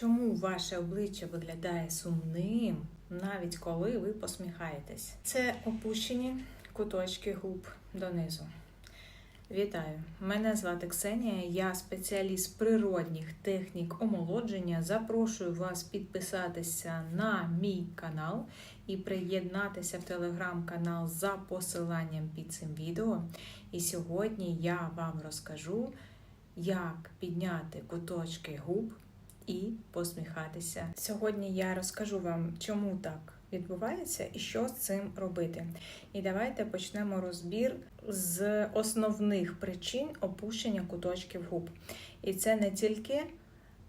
Чому ваше обличчя виглядає сумним, навіть коли ви посміхаєтесь? Це опущені куточки губ донизу. Вітаю! Мене звати Ксенія, я спеціаліст природних технік омолодження. Запрошую вас підписатися на мій канал і приєднатися в телеграм-канал за посиланням під цим відео. І сьогодні я вам розкажу, як підняти куточки губ і посміхатися. Сьогодні я розкажу вам, чому так відбувається і що з цим робити. І давайте почнемо розбір з основних причин опущення куточків губ. І це не тільки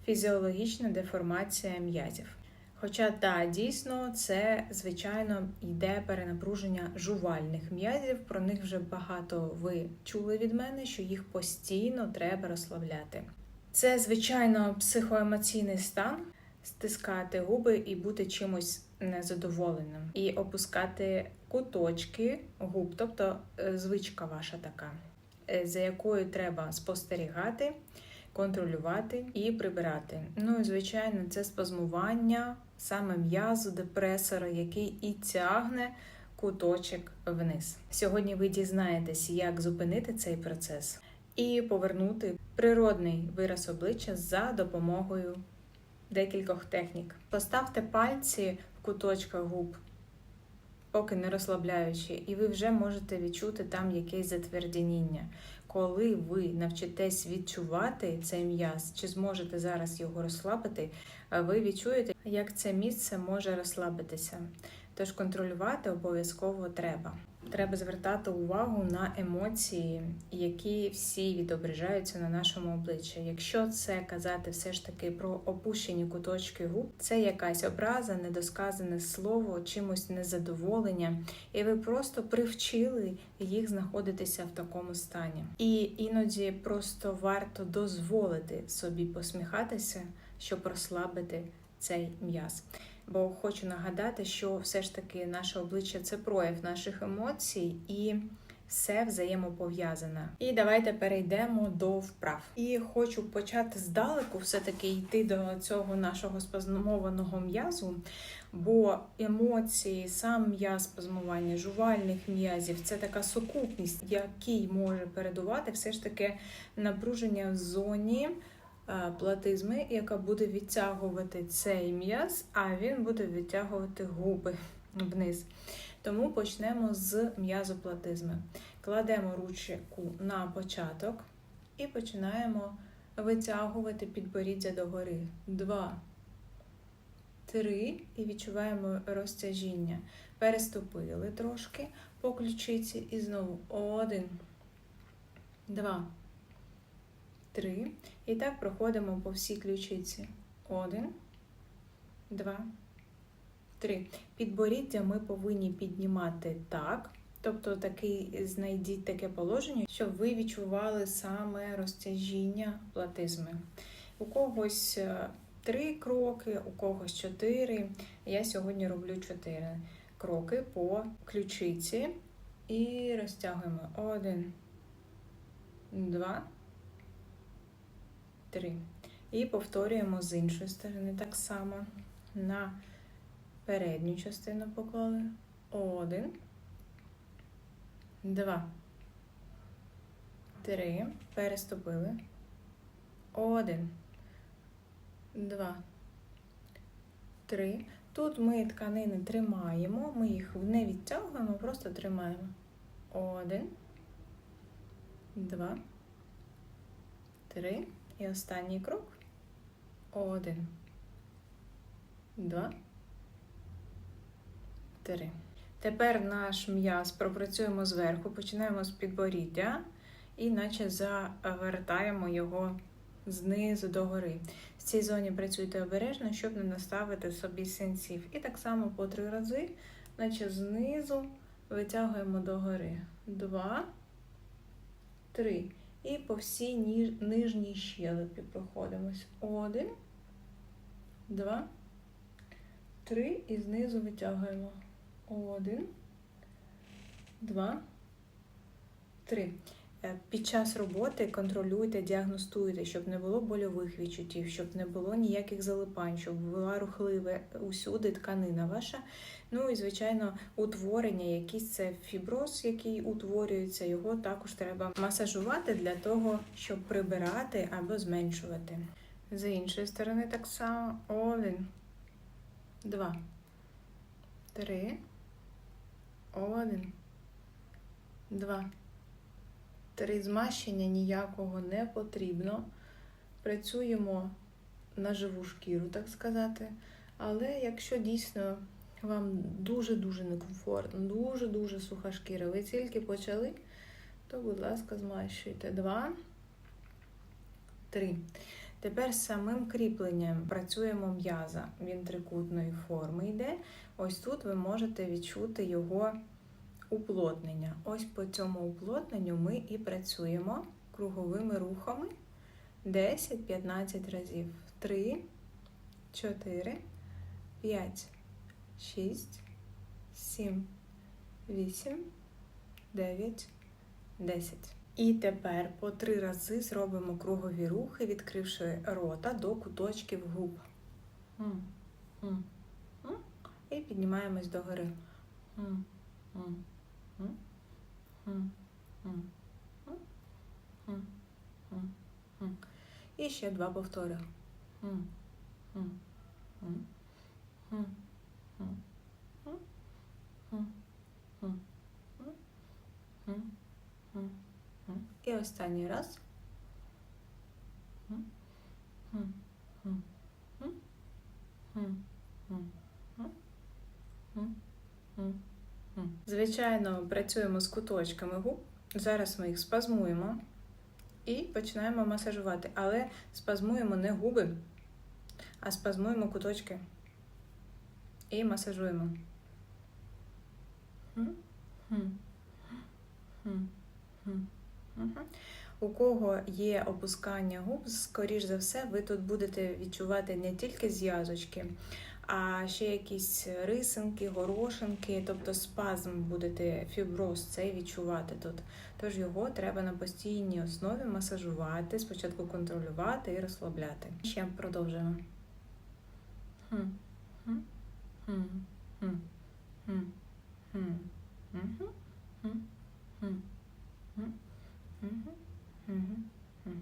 фізіологічна деформація м'язів. Хоча так, дійсно, це звичайно йде перенапруження жувальних м'язів. Про них вже багато ви чули від мене, що їх постійно треба розслабляти. Це, звичайно, психоемоційний стан стискати губи і бути чимось незадоволеним, і опускати куточки губ, тобто е, звичка ваша така, е, за якою треба спостерігати, контролювати і прибирати. Ну і звичайно, це спазмування саме м'язу, депресора, який і тягне куточок вниз. Сьогодні ви дізнаєтесь, як зупинити цей процес і повернути природний вираз обличчя за допомогою декількох технік. Поставте пальці в куточках губ, поки не розслабляючи, і ви вже можете відчути там якесь затвердіння. Коли ви навчитесь відчувати цей м'яз, чи зможете зараз його розслабити, ви відчуєте, як це місце може розслабитися. Тож контролювати обов'язково треба. Треба звертати увагу на емоції, які всі відображаються на нашому обличчі. Якщо це казати все ж таки про опущені куточки губ, це якась образа, недосказане слово, чимось незадоволення, і ви просто привчили їх знаходитися в такому стані. І іноді просто варто дозволити собі посміхатися, щоб розслабити цей м'яз. Бо хочу нагадати, що все ж таки наше обличчя це прояв наших емоцій і все взаємопов'язане. І давайте перейдемо до вправ. І хочу почати здалеку, все-таки йти до цього нашого спазмованого м'язу, бо емоції, сам м'яз спазмування, жувальних м'язів це така сукупність, який може передувати все ж таки напруження в зоні. Платизми, яка буде відтягувати цей м'яз, а він буде відтягувати губи вниз. Тому почнемо з м'язоплатизми. Кладемо ручку на початок і починаємо витягувати підборіддя догори. Два, три. І відчуваємо розтяжіння. Переступили трошки по ключиці. І знову один, два. Три. І так проходимо по всій ключиці. Один, два, три. Підборіддя ми повинні піднімати так. Тобто такий, знайдіть таке положення, щоб ви відчували саме розтяжіння платизми. У когось е, три кроки, у когось чотири. Я сьогодні роблю чотири кроки по ключиці. І розтягуємо. Один, два. Три. І повторюємо з іншої сторони так само. На передню частину поклали. Один. Два. Три. Переступили. Один. Два. Три. Тут ми тканини тримаємо. Ми їх не відтягуємо, просто тримаємо. Один. Два. Три. І останній крок. Один. Два. Три. Тепер наш м'яз пропрацюємо зверху, починаємо з підборіддя і наче завертаємо його знизу до гори. В цій зоні працюйте обережно, щоб не наставити собі синців. І так само по три рази, наче знизу витягуємо до гори. Два, три. І по всій нижній щелепі проходимось. Один, два, три. І знизу витягуємо. Один, два, три. Е, Під час роботи контролюйте, діагностуйте, щоб не було больових відчуттів, щоб не було ніяких залипань, щоб була рухлива усюди тканина ваша. Ну і звичайно, утворення, якийсь це фіброз, який утворюється, його також треба масажувати для того, щоб прибирати або зменшувати. З іншої сторони, так само один, два, три, один, два. Три змащення ніякого не потрібно. Працюємо на живу шкіру, так сказати. Але якщо дійсно вам дуже-дуже некомфортно, дуже-дуже суха шкіра, ви тільки почали, то, будь ласка, змащуйте. Два, три. Тепер з самим кріпленням працюємо м'яза. Він трикутної форми йде. Ось тут ви можете відчути його уплотнення. Ось по цьому уплотненню ми і працюємо круговими рухами 10-15 разів. 3, 4, 5, 6, 7, 8, 9, 10. І тепер по три рази зробимо кругові рухи, відкривши рота до куточків губ. І піднімаємось догори. І ще два повтори. І останній раз. Mm-hmm. Звичайно, працюємо з куточками губ. Зараз ми їх спазмуємо і починаємо масажувати. Але спазмуємо не губи, а спазмуємо куточки. І масажуємо. У кого є опускання губ, скоріш за все, ви тут будете відчувати не тільки зв'язочки, а ще якісь рисинки, горошинки, тобто спазм будете фіброз цей відчувати тут. Тож його треба на постійній основі масажувати, спочатку контролювати і розслабляти. Ще продовжуємо. Хм, хм, хм, хм, хм, хм, мгм, мгм, мгм.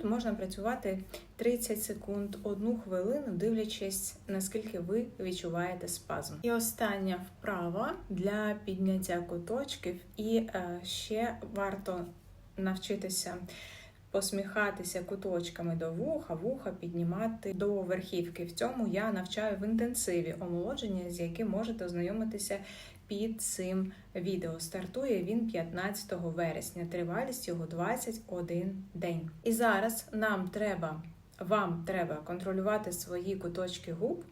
Тут можна працювати 30 секунд, одну хвилину, дивлячись, наскільки ви відчуваєте спазм. І остання вправа для підняття куточків, і е, ще варто навчитися посміхатися куточками до вуха, вуха піднімати до верхівки. В цьому я навчаю в інтенсиві омолодження, з яким можете ознайомитися під цим відео. Стартує він 15 вересня. Тривалість його 21 день. І зараз нам треба, вам треба контролювати свої куточки губ.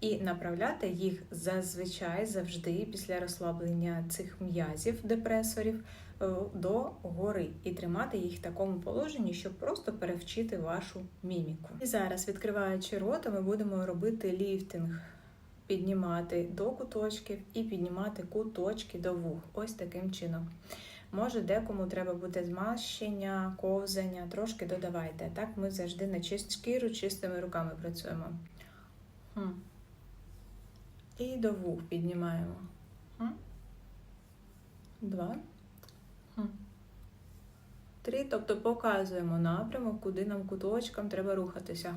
І направляти їх зазвичай завжди після розслаблення цих м'язів, депресорів е, до гори і тримати їх в такому положенні, щоб просто перевчити вашу міміку. І зараз, відкриваючи рота, ми будемо робити ліфтинг, піднімати до куточків і піднімати куточки до вух. Ось таким чином. Може, декому треба буде змащення, ковзання, трошки додавайте. Так ми завжди на чист шкіру, чистими руками працюємо. Хм. І до вух піднімаємо. Хм. Два. Хм. Три. Тобто показуємо напрямок, куди нам куточкам треба рухатися.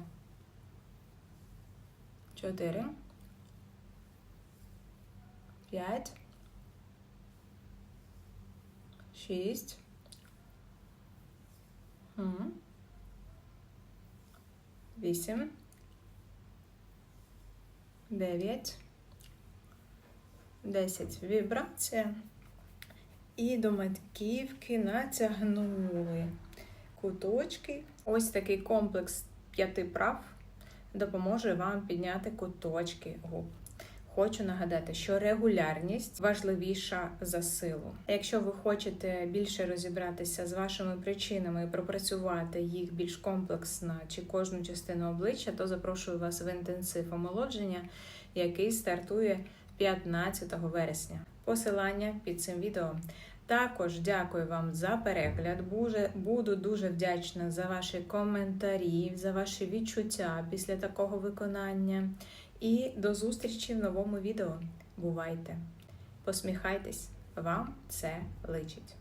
Чотири. П'ять. Шість. Хм. Вісім. Дев'ять. 10 вібрація. І до матківки натягнули куточки. Ось такий комплекс п'яти прав допоможе вам підняти куточки губ. Хочу нагадати, що регулярність важливіша за силу. Якщо ви хочете більше розібратися з вашими причинами і пропрацювати їх більш комплексно чи кожну частину обличчя, то запрошую вас в інтенсив омолодження, який стартує 15 вересня. Посилання під цим відео. Також дякую вам за перегляд. Буду дуже вдячна за ваші коментарі, за ваші відчуття після такого виконання. І до зустрічі в новому відео. Бувайте! Посміхайтесь, вам це личить.